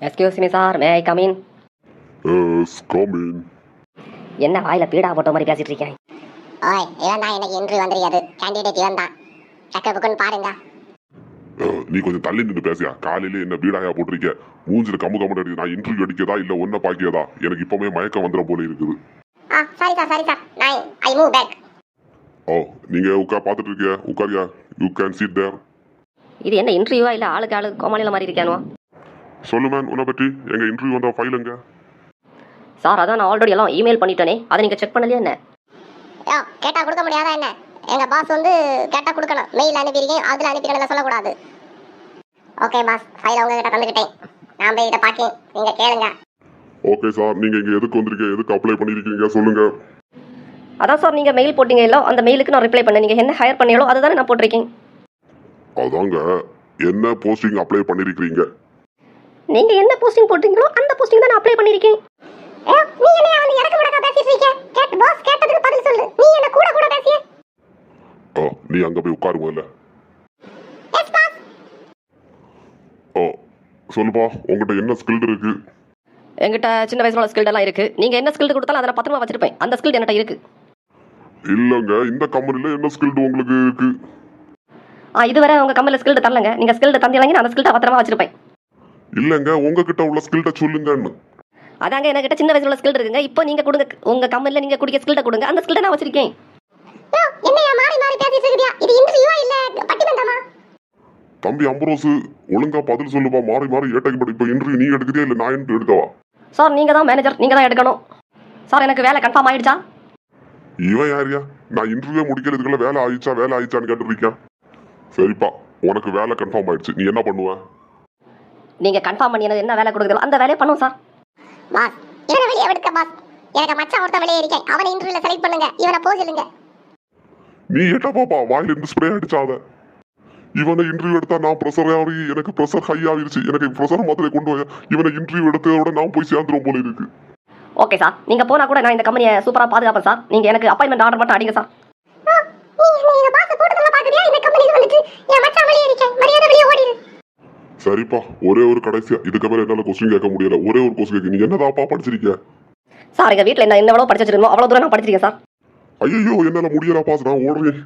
Excuse me sir may I come in yes come in என்ன வாயில பீடா போட்ட மாதிரி பேசிட்டு இருக்கேன் ஓய் இவன் தான் எனக்கு இன்டர்வியூ வந்திருக்காது கேண்டிடேட் இவன் தான் டக்கு புக்குன்னு பாருங்க. நீ கொஞ்சம் தள்ளி நின்று பேசியா? காலையில என்ன பீடாயா போட்டிருக்க? மூஞ்சில கம்மு கம்மு அடிக்குது. நான் இன்டர்வியூ அடிக்கதா இல்ல ஒன்ன பாக்கியதா எனக்கு இப்பவுமே மயக்கம் வந்துட போல இருக்குது. ஆ சாரி சார் சாரி சார் நான் ஐ மூவ் பேக் ஓ நீங்க உட்கா பார்த்துட்டு இருக்கியா உட்காரியா யூ கேன் சீட் தேர் இது என்ன இன்டர்வியூவா இல்ல ஆளுக்கு ஆளு கோமாளியில மாதிரி இருக்கானுவா சொல்லு மேன் உன்னை பற்றி எங்க இன்டர்வியூ வந்த ஃபைல் எங்க? சார் அதான் நான் ஆல்ரெடி எல்லாம் இமெயில் பண்ணிட்டேனே. அதை நீங்க செக் பண்ணலையா என்ன? யோ கேட்டா கொடுக்க முடியாதா என்ன? எங்க பாஸ் வந்து கேட்டா கொடுக்கணும். மெயில் அனுப்பியிருக்கேன் அதுல அனுப்பிக்கணும் சொல்லக்கூடாது. ஓகே பாஸ் ஃபைல் உங்ககிட்ட தந்துக்கிட்டேன். நான் போய் இதை பார்க்கேன். நீங்க கேளுங்க. ஓகே சார் நீங்க இங்க எதுக்கு வந்திருக்கீங்க? எதுக்கு அப்ளை பண்ணிருக்கீங்க? சொல்லுங்க. அதான் சார் நீங்க மெயில் போட்டீங்க இல்லோ? அந்த மெயிலுக்கு நான் ரிப்ளை பண்ணேன். நீங்க என்ன ஹையர் பண்ணீங்களோ அதுதானே நான் போட்டிருக்கேன். அதாங்க. என்ன போஸ்டிங் அப்ளை பண்ணிருக்கீங்க? நீங்க என்ன போஸ்டிங் போட்டீங்களோ அந்த போஸ்டிங் தான் நான் அப்ளை பண்ணிருக்கேன் நீ என்ன வந்து இறக்க முடக்க பேசிட்டு இருக்க? கேட் பாஸ் கேட்டதுக்கு பதில் சொல்லு. நீ என்ன கூட கூட பேசிய? ஓ நீ அங்க போய் உட்காருமா இல்ல? எஸ் பாஸ் ஓ சொல்லுப்பா உங்ககிட்ட என்ன ஸ்கில் இருக்கு? என்கிட்ட சின்ன வயசுல உள்ள ஸ்கில்ட் எல்லாம் இருக்கு. நீங்க என்ன ஸ்கில்டு கொடுத்தாலும் அதை நான் பத்திரமா வச்சிருப்பேன். அந்த ஸ்கில்ட் என்கிட்ட இருக்கு. இல்லங்க இந்த கம்பெனில என்ன ஸ்கில் உங்களுக்கு இருக்கு? ஆ இதுவரை உங்க கம்பெனில ஸ்கில்டு தரலங்க. நீங்க ஸ்கில்டு தந்தீங்க அந்த ஸ்கில்ட்டை பத்திரமா வச்சிருப்பேன். இல்லங்க உங்ககிட்ட உள்ள ஸ்கில்ட சொல்லுங்கன்னு. அதாங்க என்கிட்ட சின்ன வயசுல ஸ்கில் இருக்குங்க. இப்போ நீங்க கொடுங்க உங்க கம்பெனில நீங்க குடிக்க ஸ்கில்ட்டை கொடுங்க. அந்த ஸ்கில்ட்டை நான் வச்சிருக்கேன். என்னையா மாறி மாறி பேசிட்டு இருக்கியா இது இன்டர்வியூவா இல்ல பட்டிமன்றமா? தம்பி அம்பரோசு ஒழுங்கா பதில் சொல்லுப்பா. மாறி மாறி ஏட்டைக்கு படி. இப்ப இன்டர்வியூ நீ எடுக்கிறியா இல்ல நான் எடுக்கவா? சார் நீங்க தான் மேனேஜர் நீங்க தான் எடுக்கணும். சார் எனக்கு வேலை கன்ஃபார்ம் ஆயிடுச்சா? இவன் யாரியா? நான் இன்டர்வியூ முடிக்கிறதுக்குள்ள வேலை ஆயிடுச்சா? வேலை ஆயிடுச்சான்னு கேட்டுருக்கேன் சரிப்பா உனக்கு வேலை கன்ஃபார்ம் ஆயிடுச்சு. நீ என்ன பண்ணுவ? நீங்க கன்ஃபார்ம் பண்ணி எனக்கு என்ன வேலை கொடுக்குறீங்களோ அந்த வேலையை பண்ணுவோம் சார் பாஸ் இவனை வெளியே விடுக்க பாஸ் எனக்கு மச்சான் ஒருத்தன் வெளியே இருக்கேன். அவனை இன்டர்வியூல செலக்ட் பண்ணுங்க. இவனை போக சொல்லுங்க நீ ஏட்டா பாப்பா? வாயில இருந்து ஸ்ப்ரே அடிச்சாத இவனை இன்டர்வியூ எடுத்தா நான் ப்ரெஷர் ஆகி எனக்கு ப்ரெஷர் ஹை ஆகிருச்சு. எனக்கு ப்ரெஷர் மாத்திரை கொண்டு போய் இவனை இன்டர்வியூ எடுத்ததோட நான் போய் சேர்ந்துரும் போல இருக்கு. ஓகே சார் நீங்க போனா கூட நான் இந்த கம்பெனியை சூப்பரா பாதுகாப்பேன் சார் நீங்க எனக்கு அப்பாயின்மெண்ட் ஆர்டர் மட்டும் அடிங்க சார் நீ என்ன எங்க பாஸ் கூட்டத்துல பாக்குறியா இந்த கம்பெனி வந்துச்சு என் மச்சான் வெளியே இருக்கேன் மரியாதை வெளியே ஓடிடு சரிப்பா ஒரே ஒரு கடைசியா. இதுக்கு மேல என்னால கொஸ்டின் கேட்க முடியல. ஒரே ஒரு கொஸ்டின் கேட்க நீ என்னதாப்பா படிச்சிருக்க சார் எங்க வீட்டில் என்ன என்ன எவ்வளோ படிச்சு வச்சிருக்கணும் அவ்வளோ தூரம் நான் படிச்சிருக்கேன் சார். ஐயோ என்னால முடியல பாஸ் நான் ஓடுறேன்.